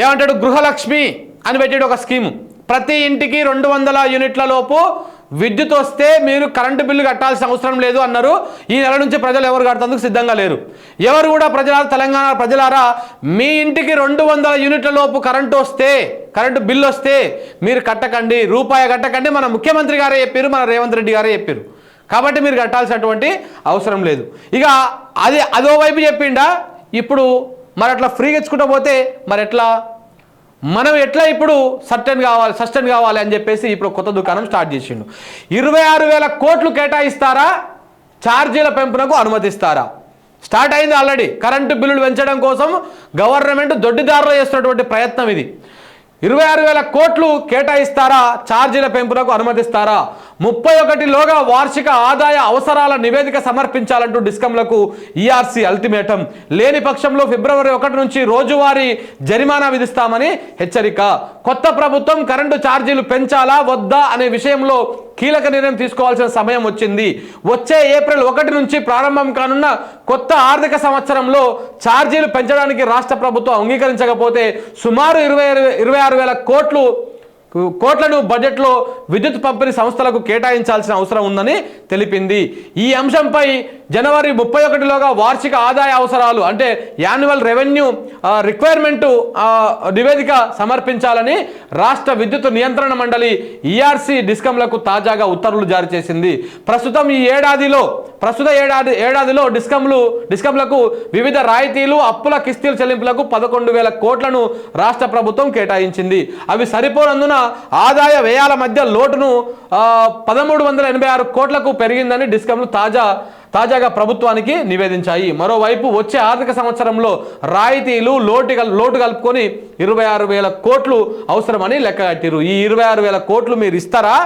ఏమంటాడు? గృహలక్ష్మి అని పెట్టాడు ఒక స్కీము. ప్రతి ఇంటికి రెండు వందల యూనిట్ల లోపు విద్యుత్ వస్తే మీరు కరెంటు బిల్లు కట్టాల్సిన అవసరం లేదు అన్నారు. ఈ నెల నుంచి ప్రజలు ఎవరు కట్టేందుకు సిద్ధంగా లేరు. ఎవరు కూడా ప్రజల తెలంగాణ ప్రజలారా మీ ఇంటికి రెండు వందల యూనిట్ల లోపు కరెంటు వస్తే కరెంటు బిల్లు వస్తే మీరు కట్టకండి రూపాయి కట్టకండి మన ముఖ్యమంత్రి గారే చెప్పారు మన రేవంత్ రెడ్డి గారే చెప్పారు. కాబట్టి మీరు కట్టాల్సినటువంటి అవసరం లేదు. ఇక అది అదో వైపు చెప్పిండా? ఇప్పుడు మరి అట్లా ఫ్రీగా ఇచ్చుకుంటూ పోతే మరి ఎట్లా? మనం ఎట్లా ఇప్పుడు సస్టైన్ కావాలి సస్టైన్ కావాలి అని చెప్పేసి ఇప్పుడు కొత్త దుకాణం స్టార్ట్ చేసిండు. ఇరవై ఆరు వేల కోట్లు కేటాయిస్తారా? ఛార్జీల పెంపునకు అనుమతిస్తారా? స్టార్ట్ అయింది ఆల్రెడీ. కరెంటు బిల్లులు పెంచడం కోసం గవర్నమెంట్ దొడ్డిదారులు చేస్తున్నటువంటి ప్రయత్నం ఇది. ఇరవై ఆరు వేల కోట్లు కేటాయిస్తారా? ఛార్జీల పెంపునకు అనుమతిస్తారా? ముప్పై ఒకటిలోగా వార్షిక ఆదాయ అవసరాల నివేదిక సమర్పించాలంటూ డిస్కంలకు ఈఆర్సీ అల్టిమేటం. లేని పక్షంలో ఫిబ్రవరి ఒకటి నుంచి రోజువారీ జరిమానా విధిస్తామని హెచ్చరిక. కొత్త ప్రభుత్వం కరెంటు ఛార్జీలు పెంచాలా వద్దా అనే విషయంలో కీలక నిర్ణయం తీసుకోవాల్సిన సమయం వచ్చింది. వచ్చే ఏప్రిల్ ఒకటి నుంచి ప్రారంభం కానున్న కొత్త ఆర్థిక సంవత్సరంలో ఛార్జీలు పెంచడానికి రాష్ట్ర ప్రభుత్వం అంగీకరించకపోతే సుమారు ఇరవై ఇరవై ఆరు వేల కోట్లు కోట్లను బడ్జెట్లో విద్యుత్ పంపిణీ సంస్థలకు కేటాయించాల్సిన అవసరం ఉందని తెలిపింది. ఈ అంశంపై జనవరి ముప్పై ఒకటిలోగా వార్షిక ఆదాయ అవసరాలు అంటే యాన్యువల్ రెవెన్యూ రిక్వైర్మెంటు నివేదిక సమర్పించాలని రాష్ట్ర విద్యుత్ నియంత్రణ మండలి ఈఆర్సీ డిస్కంలకు తాజాగా ఉత్తర్వులు జారీ చేసింది. ప్రస్తుతం ఈ ఏడాదిలో ప్రస్తుత ఏడాది ఏడాదిలో డిస్కంలు డిస్కంలకు వివిధ రాయితీలు అప్పుల కిస్తీల చెల్లింపులకు పదకొండు వేల కోట్లను రాష్ట్ర ప్రభుత్వం కేటాయించింది. అవి సరిపోనందున ఆదాయ వ్యయాల మధ్య లోటును పదమూడు వందల ఎనభై ఆరు కోట్లకు పెరిగిందని డిస్కంలు తాజా తాజాగా ప్రభుత్వానికి నివేదించాయి. మరోవైపు వచ్చే ఆర్థిక సంవత్సరంలో రాయితీలు లోటు లోటు కలుపుకొని ఇరవై ఆరు వేల కోట్లు అవసరమని లెక్కగట్టిరు ఈ ఇరవై ఆరు వేల కోట్లు మీరు ఇస్తారా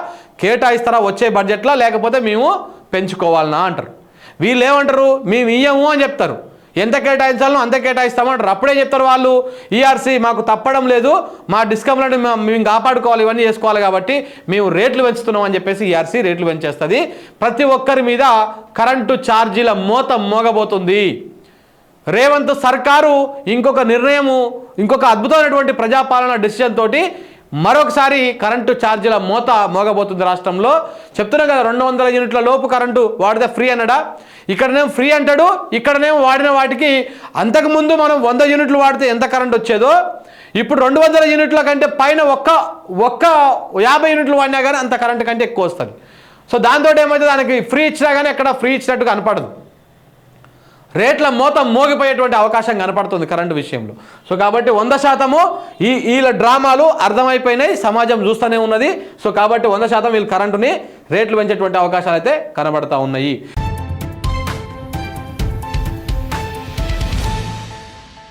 కేటాయిస్తారా వచ్చే బడ్జెట్లో లేకపోతే మేము పెంచుకోవాలనా అంటారు. వీళ్ళు ఏమంటారు? మేము ఇయ్యము అని చెప్తారు. ఎంత కేటాయించాలో అంత కేటాయిస్తామంటారు. అప్పుడే చెప్తారు వాళ్ళు? ఈఆర్సీ మాకు తప్పడం లేదు. మా డిస్కమ్లను మేము కాపాడుకోవాలి ఇవన్నీ చేసుకోవాలి కాబట్టి మేము రేట్లు పెంచుతున్నాం అని చెప్పేసి ఈఆర్సీ రేట్లు పెంచేస్తుంది. ప్రతి ఒక్కరి మీద కరెంటు ఛార్జీల మోత మోగబోతుంది. రేవంత్ సర్కారు ఇంకొక నిర్ణయము ఇంకొక అద్భుతమైనటువంటి ప్రజాపాలన డెసిషన్ తోటి మరొకసారి కరెంటు ఛార్జీల మోత మోగబోతుంది రాష్ట్రంలో. చెప్తున్నాం కదా రెండు వందల యూనిట్ల లోపు కరెంటు వాడితే ఫ్రీ అన్నాడా? ఇక్కడనేమో ఫ్రీ అంటాడు? ఇక్కడనేమో వాడిన వాటికి అంతకుముందు మనం వంద యూనిట్లు వాడితే ఎంత కరెంట్ వచ్చేదో? ఇప్పుడు రెండు వందల యూనిట్ల కంటే పైన ఒక్క ఒక్క యాభై యూనిట్లు వాడినా కానీ అంత కరెంట్ కంటే ఎక్కువ వస్తుంది. సో దాంతో ఏమైతే దానికి ఫ్రీ ఇచ్చినా కానీ ఎక్కడ ఫ్రీ ఇచ్చినట్టు కనపడదు. రేట్ల మోత మోగిపోయేటువంటి అవకాశం కనపడుతుంది కరెంటు విషయంలో. సో కాబట్టి వంద శాతము ఈ వీళ్ళ డ్రామాలు అర్థమైపోయినాయి సమాజం చూస్తూనే ఉన్నది. సో కాబట్టి వంద శాతం వీళ్ళు కరెంటుని రేట్లు పెంచేటువంటి అవకాశాలు అయితే కనబడతా ఉన్నాయి.